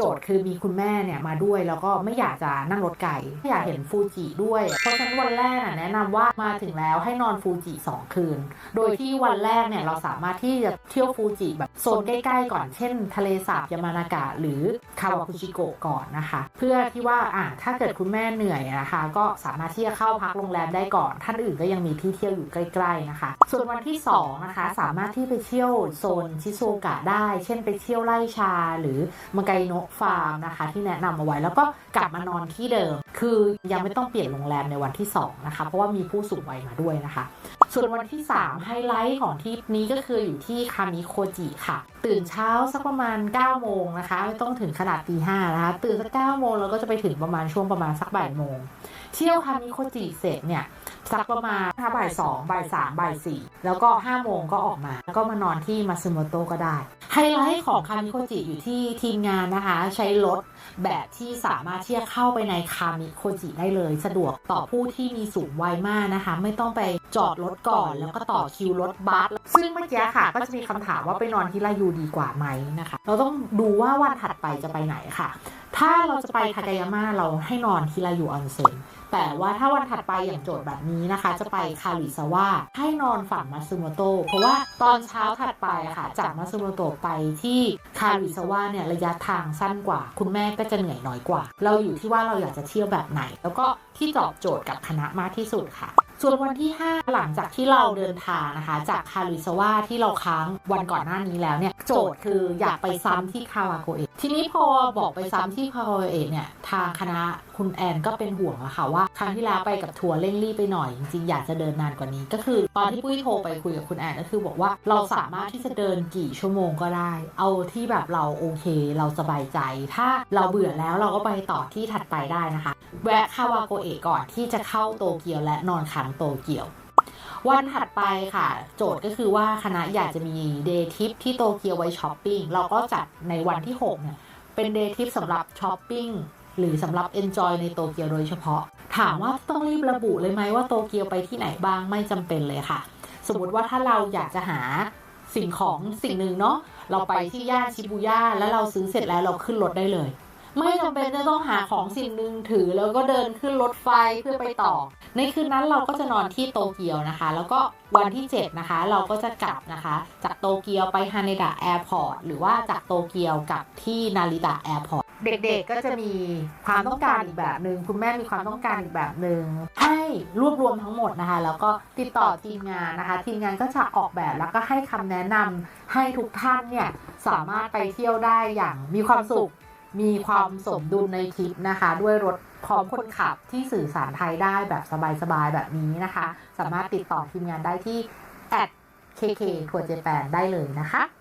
โจทย์คือมีคุณแม่เนี่ยมาด้วยแล้วก็ไม่อยากจะนั่งรถไกลไม่อยากเห็นฟูจิด้วย เพราะฉะนั้นวันแรกแนะนำว่ามาถึงแล้วให้นอนฟูจิ 2 คืน โดยที่วันแรกเนี่ยเราสามารถที่จะเที่ยวฟูจิแบบโซนใกล้ๆ ก่อนเช่น ทะเลสาบยามานากะหรือคาวาคุชิโกะก่อนนะคะ เพื่อที่ว่าอะถ้าเกิดคุณแม่เหนื่อยนะคะ ก็สามารถที่จะเข้าพักโรงแรมได้ก่อน ท่านอื่นก็ยังมีที่เที่ยวอยู่ใกล้ๆนะคะ ส่วนวันที่สองนะคะสามารถที่ไปเที่ยวโซนชิโซกะได้ เช่นไปเที่ยวไร่ชาหรือมังไกโนะฟาร์มนะคะ ที่แนะนำเอาไว้แล้วก็กลับมานอนที่เดิม คือยังไม่ต้องเปลี่ยนโรงแรมในวันที่สองนะคะ เพราะว่ามีผู้สูงวัยมาด้วยนะคะ ส่วนวันที่ 3 ไฮไลท์ของทริปนี้ก็คืออยู่ที่คามิโคจิค่ะ ตื่นเช้าสักประมาณ 9 โมงนะคะ ไม่ต้องถึงขนาดตีห้านะคะ ตื่นสัก9โมงแล้วก็จะไปถึงประมาณช่วงประมาณสักบ่ายโมง เที่ยวคามิโคจิเสร็จเนี่ยสักประมาณถ้าบ่ายสองบ่ายสามบ่ายสี่แล้วก็ห้าโมงก็ออกมา แล้วก็มานอนที่มาซึโมโตก็ได้ ไฮไลท์ของคามิโคจิอยู่ที่ทีมงานนะคะ ใช้รถแบบที่สามารถที่จะเข้าไปในคามิโคจิได้เลย สะดวกต่อผู้ที่มีสูงวัยมากนะคะ ไม่ต้องไปจอดรถก่อน แล้วก็ต่อคิวรถบัส ซึ่งเมื่อกี้ค่ะ ก็จะมีคำถามว่าไปนอนที่รายูดีกว่าไหมนะคะ เราต้องดูว่าวันถัดไปจะไปไหนค่ะ ถ้าเราจะไปทากายาม่าเราให้นอนที่รายูออนเซ็นแต่ว่าถ้าวันถัดไปอย่างโจทย์แบบนี้นะคะ จะไปคาริซาวะให้นอนฝั่งมาซึโมโตะเพราะว่าตอนเช้าถัดไปอะค่ะ จากมาซึโมโตะไปที่คาริซาวะเนี่ยระยะทางสั้นกว่า คุณแม่ก็จะเหนื่อยน้อยกว่า เราอยู่ที่ว่าเราอยากจะเที่ยวแบบไหน แล้วก็ที่ตอบโจทย์กับคณะมากที่สุดค่ะ ส่วนวันที่ 5 หลังจากที่เราเดินทางนะคะ จากคาริซาวะที่เราค้างวันก่อนหน้านี้แล้วเนี่ยโจทย์คืออยากไปซ้ำที่คาวาโกเอะทีนี้พอบอกไปซ้ำที่คาวาโกเอะเนี่ยทางคณะคุณแอนก็เป็นห่วงอะค่ะว่าครั้งที่แล้วไปกับทัวร์เร่งรีบไปหน่อยจริงๆอยากจะเดินนานกว่านี้ ก็คือตอนที่ปุ้ยโทรไปคุยกับคุณแอนก็คือบอกว่าเราสามารถที่จะเดินกี่ชั่วโมงก็ได้ เอาที่แบบเราโอเคเราสบายใจ ถ้าเราเบื่อแล้วเราก็ไปต่อที่ถัดไปได้นะคะ แวะคาวาโกเอะก่อนที่จะเข้าโตเกียวและนอนค้างโตเกียว วันถัดไปค่ะ โจทย์ก็คือว่าคณะอยากจะมีเดย์ทิปที่โตเกียวไว้ช้อปปิ้งเราก็จัดในวันที่6เนี่ยเป็นเดย์ทิปสำหรับช้อปปิ้งหรือสำหรับเอนจอยในโตเกียวโดยเฉพาะ ถามว่าต้องรีบระบุเลยไหมว่าโตเกียวไปที่ไหนบ้างไม่จำเป็นเลยค่ะ สมมติว่าถ้าเราอยากจะหาสิ่งของสิ่งหนึ่งเนาะเราไปที่ย่านชิบูย่าแล้วเราซื้อเสร็จแล้วเราขึ้นรถได้เลย ไม่จำเป็นจะต้องหาของสิ่งหนึ่งถือ แล้วก็เดินขึ้นรถไฟเพื่อไปต่อ ในคืนนั้นเราก็จะนอนที่โตเกียวนะคะ แล้วก็วันที่ 7 นะคะ เราก็จะกลับนะคะ จากโตเกียวไปฮาเนดะแอร์พอร์ตหรือว่าจากโตเกียวกลับที่นาริตะแอร์พอร์ตเด็กๆก็จะมีความต้องการอีกแบบหนึ่งคุณแม่มีความต้องการอีกแบบหนึ่งให้รวบรวมทั้งหมดนะคะ แล้วก็ติดต่อทีมงานนะคะ ทีมงานก็จะออกแบบแล้วก็ให้คำแนะนำให้ทุกท่านเนี่ยสามารถไปเที่ยวได้อย่างมีความสุข มีความสมดุลในทริปนะคะ ด้วยรถพร้อมคนขับที่สื่อสารไทยได้แบบสบายๆ แบบนี้นะคะ สามารถติดต่อทีมงานได้ที่ kk ทัวร์เจแปนได้เลยนะคะ